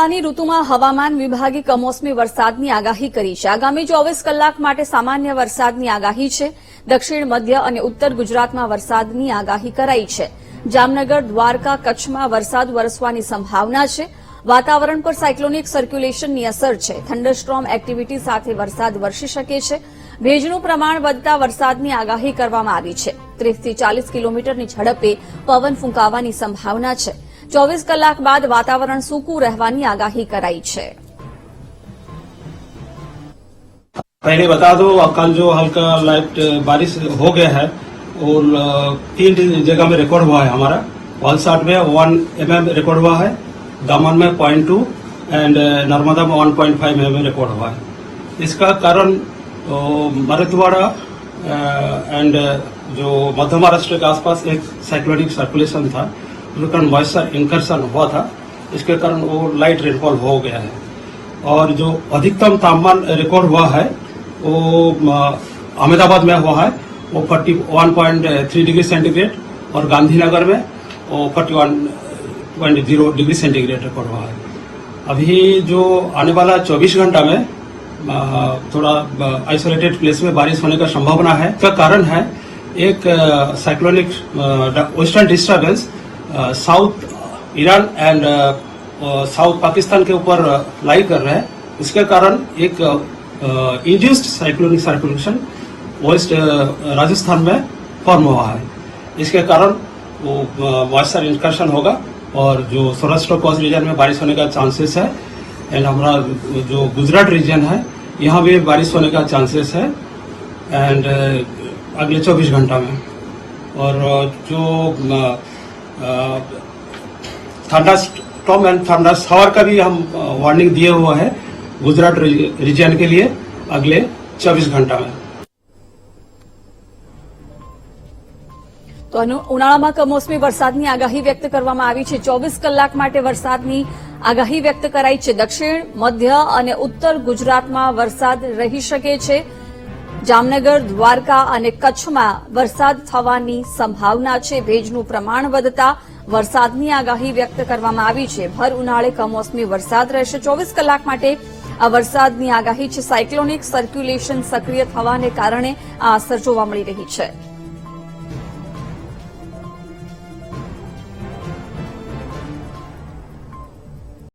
ઉનાળાની ઋતુમાં હવામાન વિભાગે કમોસમી વરસાદની આગાહી કરી છે. આગામી ચોવીસ કલાક માટે સામાન્ય વરસાદની આગાહી છે. દક્ષિણ, મધ્ય અને ઉત્તર ગુજરાતમાં વરસાદની આગાહી કરાઈ છે. જામનગર, દ્વારકા કચ્છમાં વરસાદ વરસવાની સંભાવના છે. વાતાવરણ પર સાયક્લોનિક સર્ક્યુલેશનની અસર છે. થંડરસ્ટ્રોમ એક્ટિવિટી સાથે વરસાદ વરસી શકે છે. ભેજનું પ્રમાણ વધતા વરસાદની આગાહી કરવામાં આવી છે. ત્રીસથી ચાલીસ કિલોમીટરની ઝડપે પવન ફૂંકાવાની સંભાવના છે. ચોવીસ કલાક બાદ વાતાવરણ સૂકું રહેવાની આગાહી કરાઈ છે पहले बता दो कल जो हल्का लाइट बारिश हो गया है और अ, तीन जगह में रिकॉर्ड हुआ है हमारा वलसाड में वन एम एम रिकॉर्ड हुआ है दामन में पॉइंट टू एंड नर्मदा में one point five M M record हुआ है इसका कारण अ, मराठवाड़ा एंड जो मध्य महाराष्ट्र के आसपास एक साइक्लोनिक सर्कुलेशन था उसके कारण मॉइस्चर इंकर्सन हुआ था। इसके कारण वो लाइट रेनफॉल हो गया है। और जो अधिकतम तापमान रिकॉर्ड हुआ है, वो अहमदाबाद में हुआ है। वो forty one point three degree centigrade और गांधीनगर में वो forty one point zero degree centigrade record हुआ है। अभी जो आने वाला चौबीस घंटा में थोड़ा आइसोलेटेड प्लेस में बारिश होने का संभावना है। इसका कारण है, एक cyclonic western disturbance south Iran and south Pakistan के ऊपर लाई कर रहे हैं। इसके कारण एक induced cyclonic circulation west Rajasthan में फॉर्म हुआ है। इसके कारण वो मॉइस्चर इंकर्शन होगा और जो सौराष्ट्र कोस्ट रीजन में बारिश होने का चांसेस है एंड हमारा जो गुजरात रीजन है, यहाँ भी बारिश होने का चांसेस है एंड अगले 24 घंटा में। और जो thunderstorm and thunder shower का भी हम वार्निंग दिए हुआ है गुजरात रीजन के लिए अगले 24 घंटा में તો અનુ- ઉનાળામાં કમોસમી વરસાદની આગાહી વ્યક્ત કરવામાં આવી છે ચોવીસ કલાક માટે વરસાદની આગાહી વ્યક્ત કરાઈ છે દક્ષિણ મધ્ય અને ઉત્તર ગુજરાતમાં વરસાદ રહી શકે છે જામનગર, દ્વારકા અને કચ્છમાં વરસાદ થવાની સંભાવના છે. ભેજનું પ્રમાણ વધતા વરસાદની આગાહી વ્યક્ત કરવામાં આવી છે. ભર ઉનાળે કમોસમી વરસાદ રહેશે. ચોવીસ કલાક માટે આ વરસાદની આગાહી છે. સાયક્લોનિક સર્ક્યુલેશન સક્રિય થવાને કારણે આ અસર જોવા મળી રહી છે.